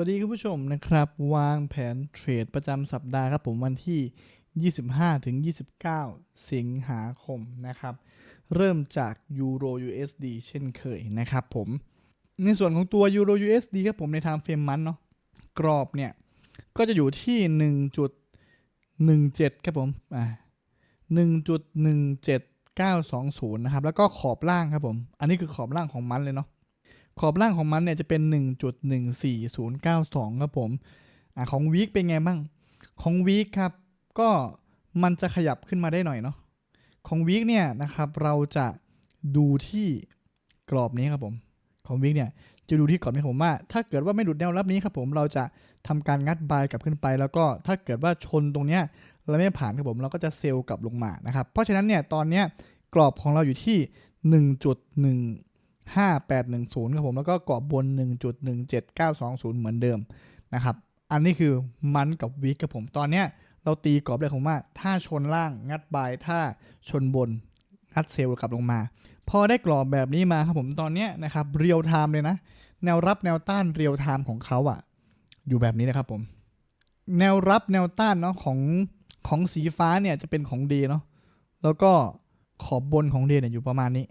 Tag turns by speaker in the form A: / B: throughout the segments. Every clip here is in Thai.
A: วัสดีคุณผู้ชมนะครับ วางแผนเทรดประจำสัปดาห์ครับผมวันที่ 25ถึง29 สิงหาคมนะครับ เริ่มจาก Euro USD เช่นเคยนะครับผม ในส่วนของตัว Euro USD ครับผมใน time frame มันเนาะกรอบเนี่ย ก็จะอยู่ที่ 1.17 ครับผมอ่า1.17920 นะครับ แล้วก็ขอบล่างครับผม อันนี้คือขอบล่างของมันเลยเนาะ ขอบล่างของมันเนี่ยจะเป็น 1.14092 ครับผมอ่าของวีคเป็นไงบ้าง ของวีคครับ ก็มันจะขยับขึ้นมาได้หน่อยเนาะ ของวีคเนี่ยนะครับเราจะดูที่กรอบนี้ครับผม ของวีคเนี่ยจะดูที่กรอบนี้ผมว่า ถ้าเกิดว่าไม่หลุดแนวรับนี้ครับผมเราจะทำการงัดบายกลับขึ้นไป แล้วก็ถ้าเกิดว่าชนตรงเนี้ยเราไม่ผ่านครับผมเราก็จะเซลล์กลับลงมานะครับ เพราะฉะนั้นเนี่ยตอนเนี้ยกรอบของเราอยู่ที่ 1.1 5810ครับผมแล้วก็เกรอบน 1.17920 เหมือนเดิมนะครับอันนี้คือมันกับวิกกับผมตอนเนี้ยเราตีกรอบเลยผมว่าถ้าชนล่างงัดบายถ้าชนบนงัดเซลล์กลับลงมา พอได้กรอบแบบนี้มาครับผมตอนเนี้ยนะครับเรียลไทม์เลยนะ แนวรับแนวต้านเรียลไทม์ของเขาอะอยู่แบบนี้นะครับผม แนวรับแนวต้านเนาะของของสีฟ้าเนี่ยจะเป็นของดีเนาะแล้วก็ขอบบนของเดเนี่ยอยู่ประมาณนี้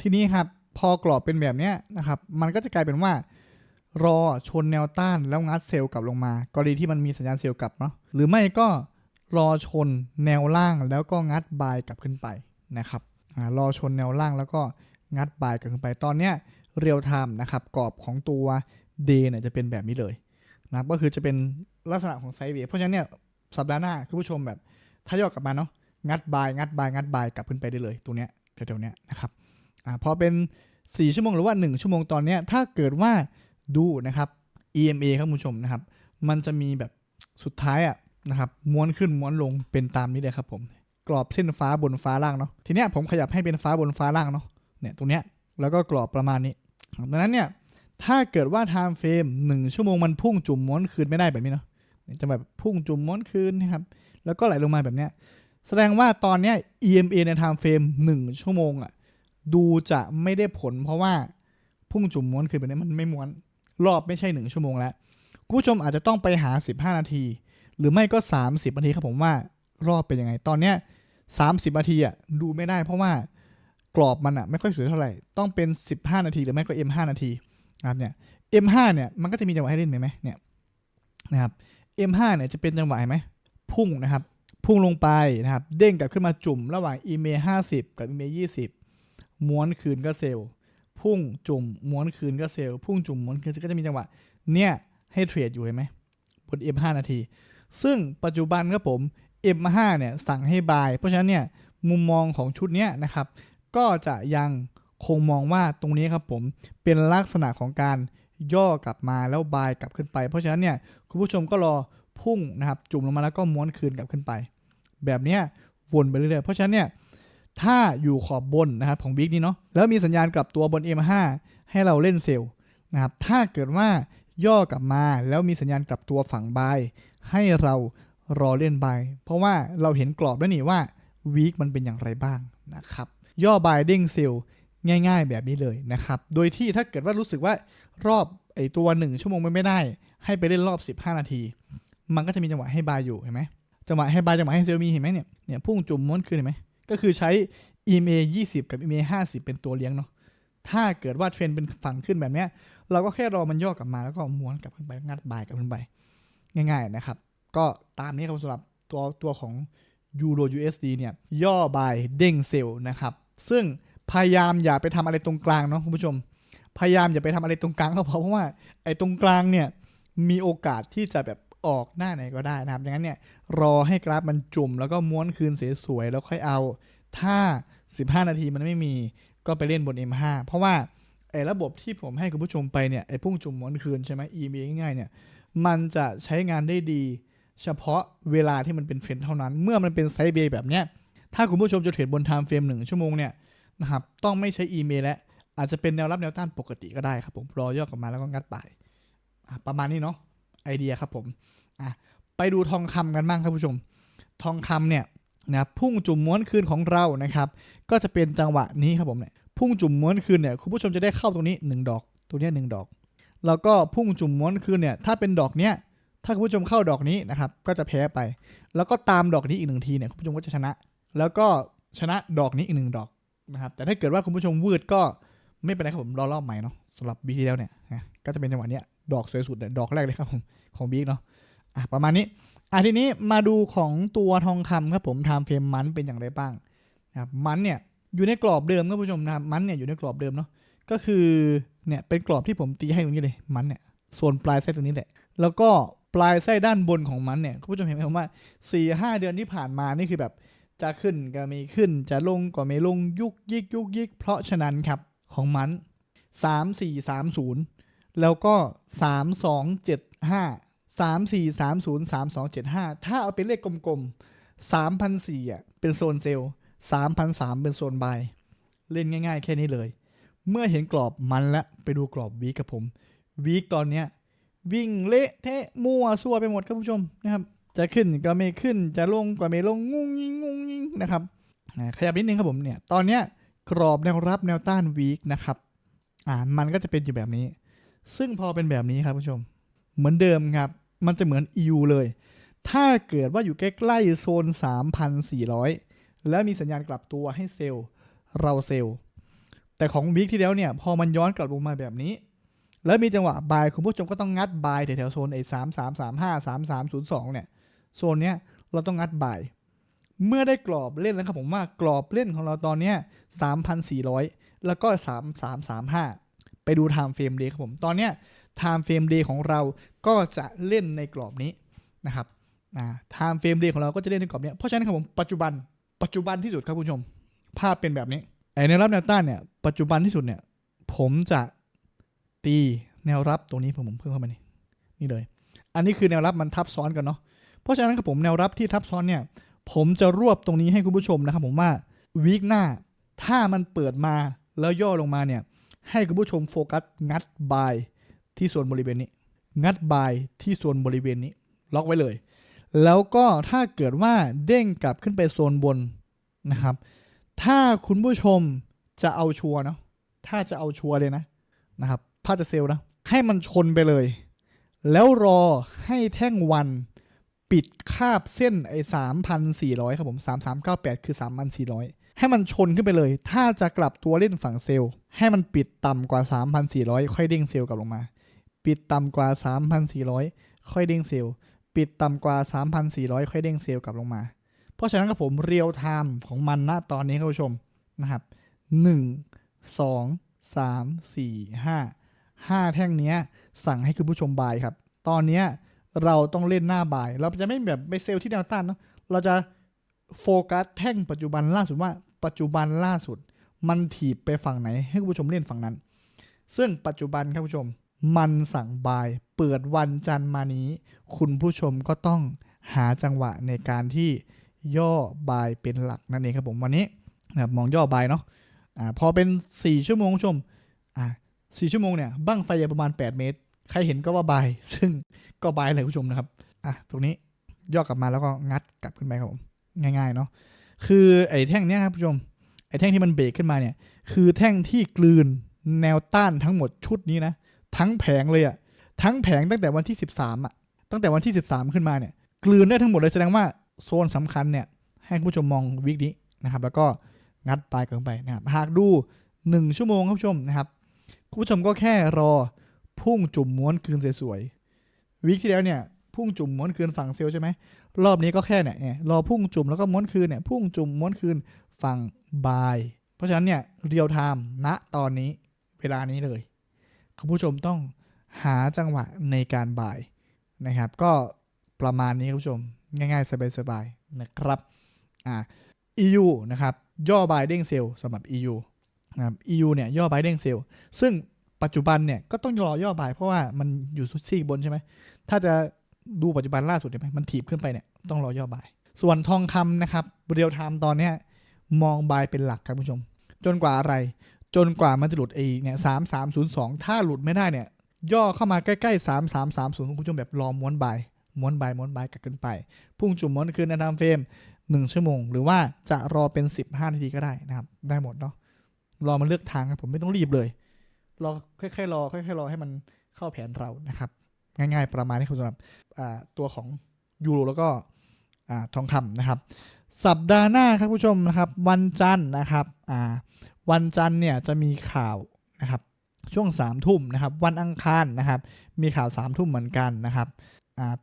A: ทีนี้ครับ พอกรอบเป็นแบบเนี้ยนะครับ มันก็จะกลายเป็นว่ารอชนแนวต้านแล้วงัดเซลล์กลับลงมากรณีที่มันมีสัญญาณเซลล์กลับเนาะหรือไม่ก็รอชนแนวล่างแล้วก็งัดบายกลับขึ้นไปนะครับอรอชนแนวล่างแล้วก็งัดบายกลับขึ้นไปตอนเนี้ยเรียลไทม์นะครับกรอบของตัว D เนี่ยจะเป็นแบบนี้เลยนะก็คือจะเป็นลักษณะของไซเวย์เพราะฉะนั้นเนี่ยสัปดาห์หน้าคุณผู้ชมแบบถ้าย่อกลับมาเนาะงัดบายงัดบายงัดบายกลับขึ้นไปได้เลยตัวเนี้ยแถวๆเนี้ยนะครับอ่าพอเป็น 4 ชั่วโมงหรือว่า 1 ชั่วโมงตอนเนี้ยถ้าเกิดว่าดูนะครับ EMA ครับคุณผู้ชมนะครับ มันจะมีแบบสุดท้ายอะนะครับม้วนขึ้นม้วนลงเป็นตามนี้เลยครับผม กรอบเส้นฟ้าบนฟ้าล่างเนาะทีเนี้ยผมขยับให้เป็นฟ้าบนฟ้าล่างเนาะเนี่ยตรงเนี้ยแล้วก็กรอบประมาณนี้ดังนั้นเนี่ยถ้าเกิดว่าไทม์เฟรม1 ชั่วโมงมันพุ่งจุ่มม้วนคืนไม่ได้แบบนี้เนาะจะแบบพุ่งจุ่มม้วนคืนนะครับแล้วก็ไหลลงมาแบบเนี้ยแสดงว่าตอนเนี้ย EMA ในไทม์เฟรม1ชั่วโมงอะ ดูจะไม่ได้ผล เพราะว่าพุ่งจุ่มม้วนคือแบบนี้มันไม่ม้วน รอบไม่ใช่หนึ่งชั่วโมงแล้วคุณผู้ชมอาจจะต้องไปหา 15 นาที หรือไม่ก็ 30 นาทีครับผมว่ารอบเป็นยังไง ตอนเนี้ย30 นาทีอะดูไม่ได้ เพราะว่ากรอบมันอะไม่ค่อยสวยเท่าไหร่ ต้องเป็น 15 นาที หรือไม่ก็ M5 นาทีนะครับเนี่ย M5 เนี่ยมันก็จะมีจังหวะให้เล่นไหมเนี่ยนะครับ M5 เนี่ยจะเป็นจังหวะไหมพุ่งนะครับ พุ่งลงไปนะครับ เด้งกลับขึ้นมาจุ่มระหว่าง EMA 50 กับ EMA 20 ม้วนคืนก็เซลล์พุ่งจุ่มม้วนคืนก็เซลล์พุ่งจุ่มม้วนคืนก็จะมีจังหวะเนี่ยให้เทรดอยู่เห็นไหมบน M5 นาที ซึ่งปัจจุบันครับผม M5 เนี่ยสั่งให้บาย เพราะฉะนั้นเนี่ยมุมมองของชุดเนี้ยนะครับ ก็จะยังคงมองว่าตรงนี้ครับผมเป็นลักษณะของการย่อกลับมาแล้วบายกลับขึ้นไป เพราะฉะนั้นเนี่ยคุณผู้ชมก็รอพุ่งนะครับ จุ่มลงมาแล้วก็ม้วนคืนกลับขึ้นไป แบบเนี้ยวนไปเรื่อยๆเพราะฉะนั้นเนี่ย ถ้าอยู่ขอบบนนะครับของบิ๊กนี่เนาะแล้วมีสัญญาณกลับตัวบน M5 ให้เราเล่นเซลล์นะครับถ้าเกิดว่าย่อกลับมาแล้วมีสัญญาณกลับตัวฝั่งบายให้เรารอเล่นบายเพราะว่าเราเห็นกรอบแล้วนี่ว่าวีคมันเป็นอย่างไรบ้างนะครับย่อบายเด้งเซลล์ง่ายๆแบบนี้เลยนะครับ โดยที่ถ้าเกิดว่ารู้สึกว่ารอบไอตัว 1 ชั่วโมงไม่ได้ ให้ไปเล่นรอบ 15 นาที มันก็จะมีจังหวะให้บายอยู่เห็นไหมจังหวะให้บายจังหวะให้เซลล์มีเห็นไหมเนี่ยเนี่ยพุ่งจุ่มม้วนคืนเห็นไหม ก็คือใช้ EMA 20 กับ EMA 50 เป็นตัวเลี้ยงเนาะถ้าเกิดว่าเทรนเป็นฝั่งขึ้นแบบเนี้ย เราก็แค่รอมันย่อกลับมาแล้วก็ม้วนกลับขึ้นไปงัดบายกลับขึ้นไป ง่าย ๆนะครับ ก็ตามนี้ครับสำหรับตัวตัวของ Euro USD เนี่ยย่อบายเด้งเซลล์นะครับ ซึ่งพยายามอย่าไปทำอะไรตรงกลางเนาะคุณผู้ชม พยายามอย่าไปทำอะไรตรงกลางก็เพราะว่าไอ้ตรงกลางเนี่ยมีโอกาสที่จะแบบ ออกหน้าไหนก็ได้นะครับดังนั้นเนี่ยรอให้กราฟมันจุ่ม แล้วก็ม้วนคืนสวยๆแล้วค่อยเอา ถ้า 15 นาทีมันไม่มีก็ไปเล่นบน M5 เพราะว่าไอ้ระบบที่ผมให้คุณผู้ชมไปเนี่ยไอ้พุ่งจุ่มม้วนคืนใช่ไหม EMA ง่ายๆเนี่ยมันจะใช้งานได้ดี เฉพาะเวลาที่มันเป็นเฟรนเท่านั้น เมื่อมันเป็นไซด์เบย์แบบเนี้ยถ้าคุณผู้ชมจะเทรดบนไทม์เฟรมหนึ่งชั่วโมงเนี่ยนะครับต้องไม่ใช้ EMA แล้วอาจจะเป็นแนวรับแนวต้านปกติก็ได้ครับผมรอย่อกลับมาแล้วก็งัดไปประมาณนี้เนาะ ไอเดียครับผมอะไปดูทองคำกันบ้างครับผู้ชม ทองคำเนี่ยนะพุ่งจุ่มม้วนคืนของเรานะครับ ก็จะเป็นจังหวะนี้ครับผมเนี่ยพุ่งจุ่มม้วนคืนเนี่ยคุณผู้ชมจะได้เข้าตรงนี้ 1 ดอกตัวนี้หนึ่งดอก แล้วก็พุ่งจุ่มม้วนคืนเนี่ยถ้าเป็นดอกเนี้ยถ้าคุณผู้ชมเข้าดอกนี้นะครับก็จะแพ้ไป แล้วก็ตามดอกนี้อีกหนึ่งทีเนี่ยคุณผู้ชมก็จะชนะ แล้วก็ชนะดอกนี้อีกหนึ่งดอกนะครับแต่ถ้าเกิดว่าคุณผู้ชมวืดก็ไม่เป็นไรครับผมรอรอบใหม่เนาะสำหรับบีที่แล้วเนี่ยก็จะเป็นจังหวะเนี้ย ดอกสวยสุดเนี่ยดอกแรกเลยครับผมของบีเนาะอะประมาณนี้อะทีนี้มาดูของตัวทองคำครับผมไทม์เฟรมมันเป็นอย่างไรบ้างนะครับมันเนี่ยอยู่ในกรอบเดิมครับผู้ชมนะครับมันเนี่ยอยู่ในกรอบเดิมเนาะก็คือเนี่ยเป็นกรอบที่ผมตีให้ตรงนี้เลยมันเนี่ยส่วนปลายไส้ตรงนี้แหละแล้วก็ปลายไส้ด้านบนของมันเนี่ยคุณผู้ชมเห็นไหมครับว่า4ี่ห้าเดือนที่ผ่านมานี่คือแบบจะขึ้นก็ไม่ขึ้น จะลงก็ไม่ลงยุกยิกยุกยิก เพราะฉะนั้นครับของมัน 3 4 3 0 แล้วก็ 3 2 7 5 3 4 3 0 3 2 7 5 ถ้าเอาเป็นเลขกลมๆ3,004อะเป็นโซนเซลล์3,003เป็นโซนบาย เล่นง่ายๆ แค่นี้เลย เมื่อเห็นกรอบมันแล้วไปดูกรอบวีกับผมวีคตอนเนี้ยวิ่งเละเทะมั่วซั่วไปหมดครับผู้ชมนะครับ จะขึ้นก็ไม่ขึ้นจะลงก็ไม่ลงงุ้งยิงงุ้งยิงนะครับอ่าขยับนิดนึงครับผมเนี่ยตอนเนี้ยกรอบแนวรับแนวต้านวีคนะครับอ่ามันก็จะเป็นอยู่แบบนี้ ซึ่งพอเป็นแบบนี้ครับผู้ชม เหมือนเดิมครับ มันจะเหมือน EU เลย ถ้าเกิดว่าอยู่ใกล้ๆโซน 3,400 แล้วมีสัญญาณกลับตัวให้เซลล์เราเซลล์ แต่ของวิกที่แล้วเนี่ย พอมันย้อนกลับลงมาแบบนี้ แล้วมีจังหวะบายคุณผู้ชมก็ต้องงัดบายแถวๆโซนไอ้สามสามสามห้าสามสามศูนย์สองเนี่ยโซนเนี้ยเราต้องงัดบายเมื่อได้กรอบเล่นแล้วครับผมว่ากรอบเล่นของเราตอนเนี้ย3,400 แล้วก็ 3,335 ดู time frame day ครับผม ตอนเนี้ย time frame day ของเราก็จะเล่นในกรอบนี้นะครับอ่า time frame day ของเราก็จะเล่นในกรอบนี้ เพราะฉะนั้นครับผมปัจจุบันปัจจุบันที่สุดครับคุณผู้ชม ภาพเป็นแบบนี้ไอแนวรับแนวต้านเนี่ยปัจจุบันที่สุดเนี่ยผมจะตีแนวรับตรงนี้ผมเพิ่มเข้ามานี่นี่เลย อันนี้คือแนวรับมันทับซ้อนกันเนาะเพราะฉะนั้นครับผมแนวรับที่ทับซ้อนเนี่ย ผมจะรวบตรงนี้ให้คุณผู้ชมนะครับผมว่าวีคหน้าถ้ามันเปิดมาแล้วย่อลงมาเนี่ย ให้คุณผู้ชมโฟกัสงัดบายที่ส่วนบริเวณนี้ งัดบายที่ส่วนบริเวณนี้ ล็อกไว้เลย แล้วก็ถ้าเกิดว่าเด้งกลับขึ้นไปโซนบนนะครับ ถ้าคุณผู้ชมจะเอาชัวร์เนาะถ้าจะเอาชัวร์เลยนะนะครับถ้าจะเซลนะให้มันชนไปเลย แล้วรอให้แท่งวันปิดคาบเส้นไอ้สามพันสี่ร้อยครับผมสามสามเก้าแปดคือสามพันสี่ร้อย ให้มันชนขึ้นไปเลย ถ้าจะกลับตัวเล่นฝั่งเซลล์ให้มันปิดต่ำกว่าสามพันสี่ร้อยค่อยเด้งเซลล์กลับลงมา ปิดต่ำกว่าสามพันสี่ร้อยค่อยเด้งเซลล์ปิดต่ำกว่าสามพันสี่ร้อยค่อยเด้งเซลล์กลับลงมา เพราะฉะนั้นครับผมเรียลไทม์ของมันณตอนนี้ครับผู้ชมนะครับหนึ่งสองสามสี่ห้าห้าแท่งนี้สั่งให้คุณผู้ชมบายครับ ตอนนี้เราต้องเล่นหน้าบาย เราจะไม่แบบไปเซลล์ที่แนวต้านเนาะเราจะโฟกัสแท่งปัจจุบันล่าสุดว่า ปัจจุบันล่าสุด มันถีบไปฝั่งไหน ให้คุณผู้ชมเล่นฝั่งนั้น ซึ่งปัจจุบันครับผู้ชมมันสั่งบายเปิดวันจันทร์มานี้ คุณผู้ชมก็ต้องหาจังหวะในการที่ย่อบายเป็นหลักนั่นเองครับผมวันนี้นะครับมองย่อบายเนาะอ่าพอเป็น 4 ชั่วโมงคุณผู้ชมอ่าสี่ชั่วโมงเนี่ยบั้งไฟใหญ่ประมาณ 8 เมตร ใครเห็นก็ว่าบาย ซึ่งก็บายเลยคุณผู้ชมนะครับอะตรงนี้ย่อกลับมาแล้วก็งัดกลับขึ้นไปครับผมง่ายๆเนาะ คือไอ้แท่งเนี้ยครับผู้ชม ไอ้แท่งที่มันเบรกขึ้นมาเนี่ย คือแท่งที่กลืนแนวต้านทั้งหมดชุดนี้นะ ทั้งแผงเลยอะทั้งแผงตั้งแต่วันที่ 13อะตั้งแต่วันที่ 13 ขึ้นมาเนี่ย กลืนได้ทั้งหมดเลยแสดงว่าโซนสำคัญเนี่ย ให้คุณผู้ชมมองวิกนี้นะครับ แล้วก็งัดปลายกันไปนะครับ หากดู 1 ชั่วโมงครับผู้ชมนะครับคุณผู้ชมก็แค่รอพุ่งจุ่มม้วนคืนสวยๆวีคที่แล้วเนี่ย พุ่งจุ่มม้วนคืนฝั่งเซลใช่ไหม รอบนี้ก็แค่เนี่ยรอพุ่งจุ่มแล้วก็ม้วนคืนเนี่ยพุ่งจุ่มม้วนคืนฝั่งบาย เพราะฉะนั้นเนี่ยเรียลไทม์ณตอนนี้เวลานี้เลย คุณผู้ชมต้องหาจังหวะในการบายนะครับ ก็ประมาณนี้คุณผู้ชมง่ายๆ สบายๆนะครับอ่า EU นะครับย่อบายเด้งเซลล์สำหรับ EU นะครับ EU เนี่ยย่อบายเด้งเซลล์ซึ่งปัจจุบันเนี่ยก็ต้องรอย่อบายเพราะว่ามันอยู่สุดซีกบนใช่ไหมถ้าจะ ดูปัจจุบันล่าสุดใช่ไหมมันถีบขึ้นไปเนี่ยต้องรอย่อบาย ส่วนทองคำนะครับเรียลไทม์ตอนเนี้ยมองบายเป็นหลักครับคุณผู้ชม จนกว่าอะไร จนกว่ามันจะหลุดเอเนี่ยสามสามศูนย์สองถ้าหลุดไม่ได้เนี่ย ย่อเข้ามาใกล้ๆสามสามสามศูนย์คุณผู้ชมแบบรอม้วนบายม้วนบายม้วนบายกลับขึ้นไป พุ่งจุ่มม้วนคืนในทม์เฟรมหนึ่งชั่วโมง หรือว่าจะรอเป็นสิบห้านาทีก็ได้นะครับ ได้หมดเนาะรอมันเลือกทางครับผมไม่ต้องรีบเลย รอค่อยๆรอค่อยๆรอให้มันเข้าแผนเรานะครับ ง่ายๆ ประมาณนี้ครับสำหรับตัวของยูโรแล้วก็ทองคำนะครับ สัปดาห์หน้าครับผู้ชมนะครับ วันจันทร์นะครับวันจันทร์เนี่ยจะมีข่าวนะครับช่วง3ามทุ่มนะครับ วันอังคารนะครับ มีข่าว3ามทุ่มเหมือนกันนะครับ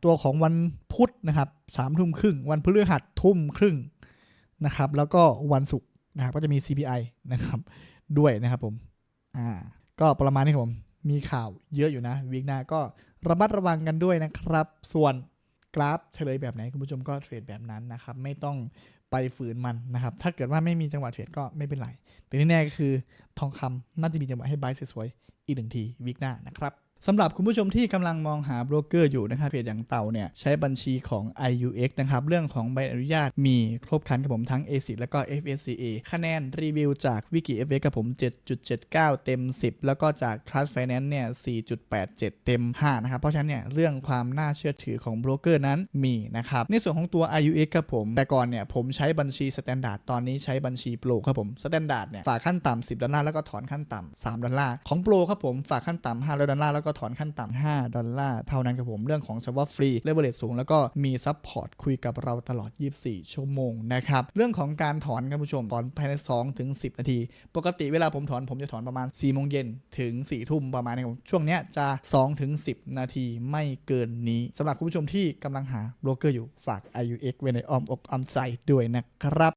A: ตัวของวันพุธนะครับสามทุ่มครึ่ง วันพฤหัสทุ่มครึ่งนะครับ แล้วก็วันศุกร์นะครับ ก็จะมี CPI นะครับด้วยนะครับผมอ่าก็ประมาณนี้ครับผม มีข่าวเยอะอยู่นะวีคหน้าก็ ระมัดระวังกันด้วยนะครับ ส่วนกราฟเฉลยแบบไหนคุณผู้ชมก็เทรดแบบนั้นนะครับ ไม่ต้องไปฝืนมันนะครับ ถ้าเกิดว่าไม่มีจังหวะเทรดก็ไม่เป็นไร แต่ที่แน่ก็คือทองคำน่าจะมีจังหวะให้บายสวยๆอีกหนึ่งทีวิกหน้านะครับ สำหรับคุณผู้ชมที่กำลังมองหาโบรกเกอร์อยู่นะครับเพจอย่างเต่าเนี่ยใช้บัญชีของ IUX นะครับเรื่องของใบอนุญาตมีครบครันกับผมทั้ง ASIC แล้วก็ FSCA คะแนนรีวิวจากวิกิ FX กับผม 7.79 เต็ม 10 แล้วก็จาก Trust Finance เนี่ย 4.87 เต็ม 5 นะครับ เพราะฉะนั้นเนี่ยเรื่องความน่าเชื่อถือของโบรกเกอร์นั้นมีนะครับในส่วนของตัว IUX ครับผม แต่ก่อนเนี่ยผมใช้บัญชี Standard ตอนนี้ใช้บัญชีโปรครับผม Standard เนี่ยฝากขั้นต่ำ10ดอลลาร์แล้วก็ถอนขั้นต่ำ3ดอลลาร์ของโปรครับผมฝากขั้นต่ำ500ดอลลาร์แล้วก็ถอนขั้นต่ำ5ดอลลาร์เท่านั้นครับผมเรื่องของ swap free l e v e r a g สูงแล้วก็มีซัพพอร์ตคุยกับเราตลอด 24 ชั่วโมงนะครับเรื่องของการถอนครับผู้ชมถอนภายใน2ถึง10 นาที ปกติเวลาผมถอนผมจะถอนประมาณ4โมงเย็นถึง4ทุ่มประมาณนี้ครับช่วงเนี้ยจะ2ถึง10 นาทีไม่เกินนี้สำหรับคุณผู้ชมที่กำลังหาโบรกเกอร์อยู่ฝาก IUX ไว้ในอ้อมอกอ้อมใจด้วยนะครับ